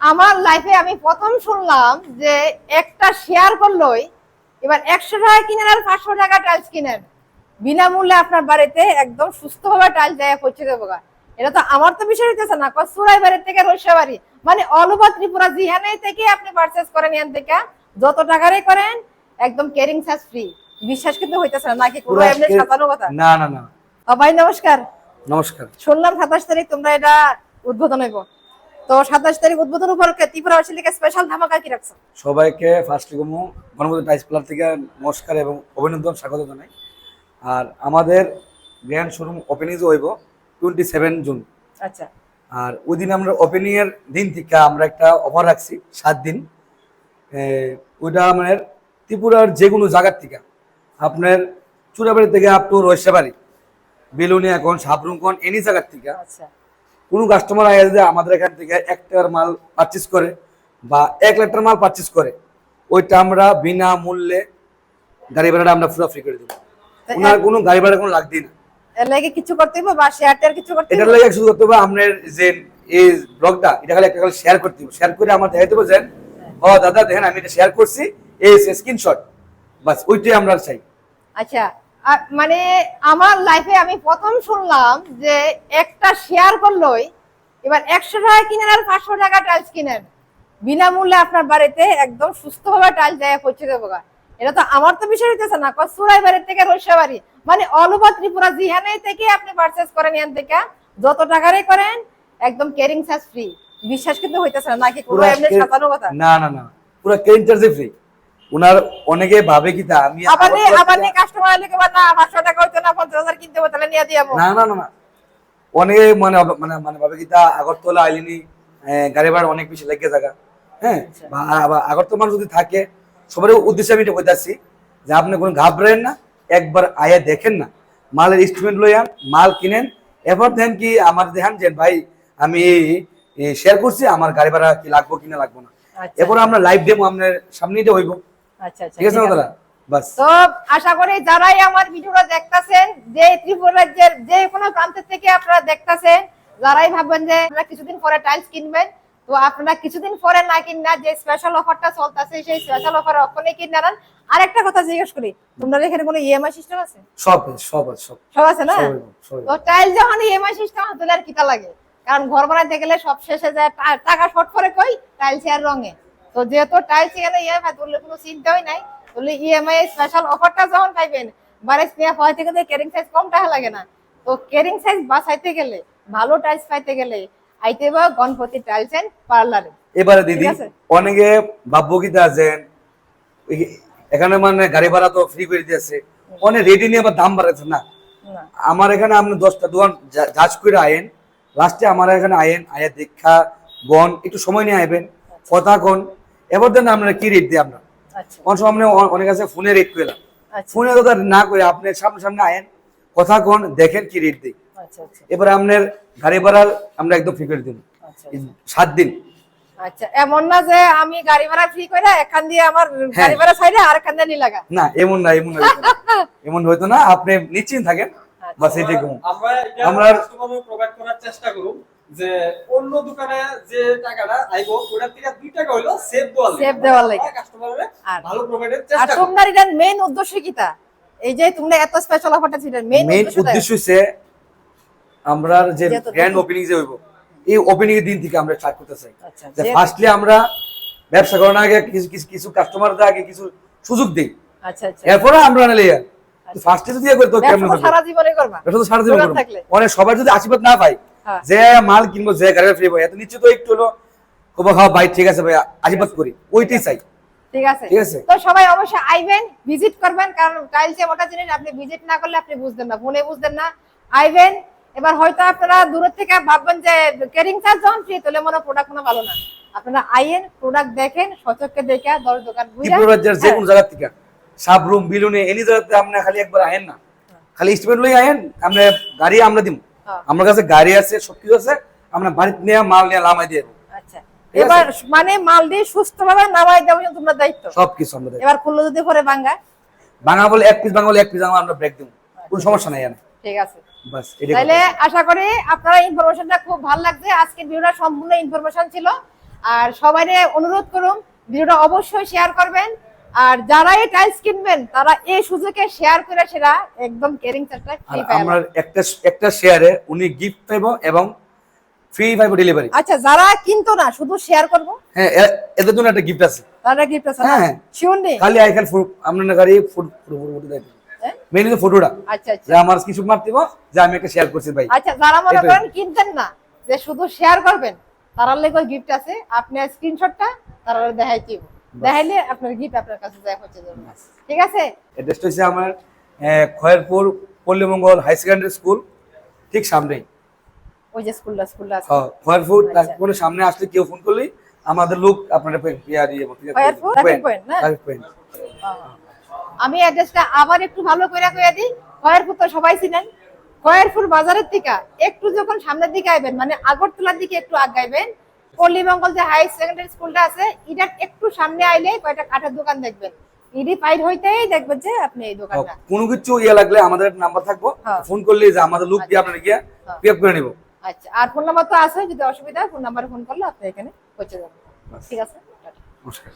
আমার লাইফে আমি প্রথম শুনলাম যে একটা শেয়ার করলোই এবার একশো টাকা কিনেন আর পাঁচশো টাকা টাইলস কিনেন। বিনামূল্যে আপনার বাড়িতে একদম সুস্থভাবে টাইলস দেয় পৌঁছে দেবো এটা তো আমার তো বিষয় হইতেছে না সুরাই বাড়ির থেকে রৈশা বাড়ি। মানে অল ওভার ত্রিপুরা জিহানে থেকে আপনি পারচেস করেন এখান থেকে যত টাকারই করেন একদম কেরিং চার্জ ফ্রি বিশ্বাস কিন্তু হইতেছে না নাকি পুরো এমনি সাজানো কথা? না না না। ভাই নমস্কার। নমস্কার। শুনলাম সাতাশ তারিখ তোমরা এটা উদ্বোধন হইব। তো সাতাশ তারিখ উদ্বোধন উপলক্ষে ত্রিপুরাবাসী লিগে স্পেশাল ধামাকা কি রাখছো? সবাইকে ফার্স্ট গমু গণপতি টাইস প্লার থেকে নমস্কার এবং অভিনন্দন স্বাগত জানাই। আর আমাদের গ্র্যান্ড শোরুম ওপেনিং হইব টোয়েন্টি সেভেন জুন আচ্ছা। আর ওই দিন আমরা ওপেনিং এর দিন থেকে আমরা একটা অফার রাখছি সাত দিন। ওইটা আমাদের ত্রিপুরার যে কোনো জায়গার থেকে। আপনার চূড়াবাড়ি থেকে আপ টু রয়সাবাড়ি বেলুনি এখন সাবরুমকন এনি জায়গার থেকে। আচ্ছা। কোনো কাস্টমার আগে যদি আমাদের এখান থেকে এক টাকার মাল পারচেস করে বা এক লিটার মাল পারচেস করে ওইটা আমরা বিনা মূল্যে গাড়ি ভাড়াটা আমরা পুরো ফ্রি করে দেবো। ওনার কোনো গাড়ি ভাড়া কোনো লাগবে না। এর লাগে কিছু করতে হইব বা শেয়ার টেয়ার কিছু করতে এটার লাগে শুধু করতে হবে আপনার যে এই ব্লগটা এটা খালি একটা খালি শেয়ার করতে হবে শেয়ার করে আমার দেখাইতে হবে ও দাদা দেখেন আমি এটা শেয়ার করছি এই স্ক্রিনশট বাস ওইটাই আমরা চাই। আচ্ছা মানে আমার লাইফে আমি প্রথম শুনলাম যে একটা শেয়ার করলোই এবার একশো টাকা কিনেন আর পাঁচশো টাকা টাইলস কিনেন। বিনামূল্যে আপনার বাড়িতে একদম সুস্থভাবে টাইলস দেয় পৌঁছে দেবো এটা তো আমার তো বিষয় হইতেছে না সুরাই বাড়ির থেকে রৈশা বাড়ি। মানে অল ওভার ত্রিপুরা জিহানে থেকে আপনি পারচেস করেন এখান থেকে যত টাকারই করেন একদম কেরিং চার্জ ফ্রি বিশ্বাস কিন্তু হইতেছে না নাকি পুরো পুরা এমনি সাজানো কথা? না না না পুরো কেন চার্জে ফ্রি ওনার অনেকে ভাবে কি তা আমি আবার আবার কাস্টমার বা না পাঁচশো টাকা হইতো না পঞ্চাশ হাজার কিনতে হবে তাহলে নিয়ে দিয়ে না না না না। অনেকে মানে মানে মানে ভাবে কি তা আগরতলা আইলিনি গাড়ি ভাড়া অনেক বেশি লেগে থাকা হ্যাঁ? আবার আগরতলা যদি থাকে সবার উদ্দেশ্যে আমি এটা বলতেছি যে আপনি কোনো ঘাবড়েন না একবার আয়া দেখেন না মালের ইনস্ট্রুমেন্ট লইয়ান মাল কিনেন এরপর দেখেন কি আমার দেখেন যে ভাই আমি শেয়ার করছি আমার গাড়ি ভাড়া কি লাগবো কিনা লাগবো না। আচ্ছা। এরপর আমরা লাইভ ডেমো আপনার সামনেই হইব। আচ্ছা আচ্ছা ঠিক আছে দাদা বাস। তো আশা করি যারাই আমার ভিডিওটা দেখতাছেন যে ত্রিপুরা রাজ্যের যে কোনো প্রান্ত থেকে আপনারা দেখতাছেন যারাই ভাববেন যে আপনারা কিছুদিন পরে টাইলস কিনবেন তো আপনারা কিছুদিন পরে না কিনা যে স্পেশাল অফারটা চলতেছে সেই স্পেশাল অফার ওখানে কিনে নেন আর একটা কথা জিজ্ঞেস করি তোমরা এখানে কোনো ইএমআই সিস্টেম আছে? সব সব আছে, সব। সব আছে না। তো টাইলস যখন ইএমআই সিস্টেম তাহলে আর লাগে? কারণ ঘর বানাইতে গেলে সব শেষে যায় টাকা শর্ট করে কই? টাইলস আর রঙে। তো যেহেতু টাইলস এখানে ইএমআই তুললে কোনো চিন্তাই নাই। তাহলে ইএমআই স্পেশাল অফারটা যখন পাইবেন বারে স্নেহ হয় থেকে কেরিং সাইজ কম টাকা লাগে না। তো কেরিং সাইজ বাঁচাইতে গেলে ভালো টাইলস পাইতে গেলে আইতে বা গণপতি টাইলস এন্ড পার্লারে। এবারে দিদি অনেকে কি আছেন এখানে মানে গাড়ি ভাড়া তো ফ্রি করে দিয়েছে। অনেক রেডি নিয়ে আবার দাম বাড়াচ্ছে না। আমার এখানে আপনি দশটা দোকান যাচ করে আয়েন। লাস্টে আমার এখানে আয়েন আয়া দীক্ষা বন একটু সময় নিয়ে আইবেন। কথা কোন। এবার দেন আপনারা কি রেট দিই আমরা? আচ্ছা। কোন সময় আপনি অনেক আছে ফোনে রেট করে আচ্ছা। ফোনে তো না করে আপনি সামনে সামনে আয়েন কথা কোন দেখেন কি রেট দিই। আচ্ছা আচ্ছা। এবার আপনার গাড়ি ভাড়া আমরা একদম ফ্রি করে দিন আচ্ছা সাত দিন। আচ্ছা এমন না যে আমি গাড়ি ভাড়া ফ্রি করে এখান দিয়ে আমার হ্যাঁ। গাড়ি ভাড়া ছাইড়ে আর এখান দিয়ে লাগা না এমন না এমন না এমন হয়তো না আপনি নিশ্চিন্ত থাকেন। বাস এটাই কম আমরা আমরা- প্রোভাইড করার চেষ্টা করব যে অন্য দোকানে যে টাকাটা আইবো ওটার থেকে 2 টাকা হইল সেভ দেওয়ার Save দেওয়ার লাগে। কাস্টমারের ভালো প্রোভাইডের চেষ্টা তোমরা এটার মেইন উদ্দেশ্য কিটা এই যে তোমরা এত স্পেশাল অফারটা ছিল মেইন মেইন উদ্দেশ্য হচ্ছে আমরা যে গ্র্যান্ড ওপেনিং যে হইব এই ওপেনিং এর দিন থেকে আমরা স্টার্ট করতে চাই। আচ্ছা যে ফার্স্টলি আমরা ব্যবসা করার আগে কিছু কিছু কিছু কাস্টমারদের আগে কিছু সুযোগ দিই। আচ্ছা আচ্ছা। এরপরে আমরা নিলে ফার্স্টে যদি ইয়ে করি তো কেমন হবে? সারা জীবনে করবা। তো সারা জীবন করব। অনেক সবাই যদি আশীর্বাদ না পাই। যে মাল কিনবো যে গাড়ি ফ্রি পাই এত নিশ্চিত একটু হলো খবর খাওয়া ভাই ঠিক আছে ভাই আশীর্বাদ করি। ওইটাই চাই। ঠিক আছে। ঠিক আছে। তো সবাই অবশ্যই আইবেন ভিজিট করবেন কারণ টাইলস জিনিস আপনি ভিজিট না করলে আপনি বুঝবেন না ফোনে বুঝবেন না। আইবেন এবার হয়তো আপনারা দূরের থেকে ভাববেন যে কেরিং চার্জ যখন ফ্রি তাহলে মনে প্রোডাক্ট কোনো ভালো না। আপনারা আইয়েন প্রোডাক্ট দেখেন সচককে দেখে দশ দোকান ঘুরে যে কোনো জায়গা থেকে সাবরুম বিলুনে এনি জায়গাতে আপনি খালি একবার আয়েন না। খালি স্টেটমেন্ট লই আয়েন আমরা গাড়ি আমরা হ্যাঁ। আমার কাছে গাড়ি আছে সবকিছু আছে আমরা বাড়িতে নিয়ে মাল নিয়ে লামাই দিয়ে দেবো। আচ্ছা। এবার মানে মাল দিয়ে সুস্থভাবে নামাই দেওয়া পর্যন্ত তোমরা দায়িত্ব। সবকিছু আমরা এবার খুললো যদি পরে বাঙ্গা? বাঙা বলে এক পিস বাঙা বলে এক পিস আমরা ব্রেক দেবো। কোনো সমস্যা নাই ঠিক আছে। বাস তাহলে আশা করি আপনারা ইনফরমেশনটা খুব ভালো লাগছে। আজকের ভিডিওটা সম্পূর্ণ ইনফরমেশন ছিল। আর সবাই অনুরোধ করুন ভিডিওটা অবশ্যই শেয়ার করবেন। আর যারা এই টাইলস কিনবেন তারা এই সুযোগে শেয়ার করে সেটা একদম চার্জটা ফ্রি পাবেন আমরা একটা একটা শেয়ারে উনি গিফট পাইবো এবং ফ্রি পাইবো ডেলিভারি আচ্ছা যারা কিনতো না শুধু শেয়ার করব? হ্যাঁ এদের জন্য একটা গিফট আছে। তারা গিফট আছে হ্যাঁ। শিওর নেই? খালি আইখান আপনার গাড়ি ফুড ফটো দেয়। হ্যাঁ? ফটোটা আচ্ছা আচ্ছা। আমার কিছু মার দিব যে আমি একটা শেয়ার করছি ভাই। আচ্ছা যারা মনে করেন কিনতেন না যে শুধু শেয়ার করবেন তারার লেগে গিফট আছে। আপনি স্ক্রিনশটটা তারা দেখাই দিব দেখাইলে আপনার গিফট আপনার কাছে যায় হচ্ছে যাবে। ঠিক আছে? অ্যাড্রেসটা হচ্ছে আমার Khoyerpur Pallimangal high secondary school ঠিক সামনেই। ওই যে স্কুলটা স্কুলটা আছে। হ্যাঁ, খয়েরপুর আচ্ছা। তারপরে সামনে আসলে কেউ ফোন করলেই আমাদের লোক আপনার ইয়া দিয়ে? খয়েরপুর? আমি অ্যাড্রেসটা আবার একটু ভালো করে কইয়া দিই। খয়েরপুর তো সবাই চিনেন। খয়েরপুর বাজারের থেকে একটু যখন সামনের দিকে আইবেন মানে আগরতলার দিকে একটু আগাইবেন পল্লীমঙ্গল যে হাই সেকেন্ডারি স্কুলটা আছে এটার একটু সামনে আইলে কয়টা কাঠের দোকান দেখবেন। ইডি পাইড হইতেই দেখবেন যে আপনি এই দোকানটা। কোনো কিছু ইয়া লাগলে আমাদের নাম্বার থাকব। হ্যাঁ। ফোন করলে যে আমাদের লোক দিয়ে আপনাকে গিয়ে হ্যাঁ। পিক করে নিব। আচ্ছা আর ফোন নাম্বার তো আছে যদি অসুবিধা ফোন নাম্বারে ফোন করলে আপনি এখানে পৌঁছে যাবেন। ঠিক আছে নমস্কার।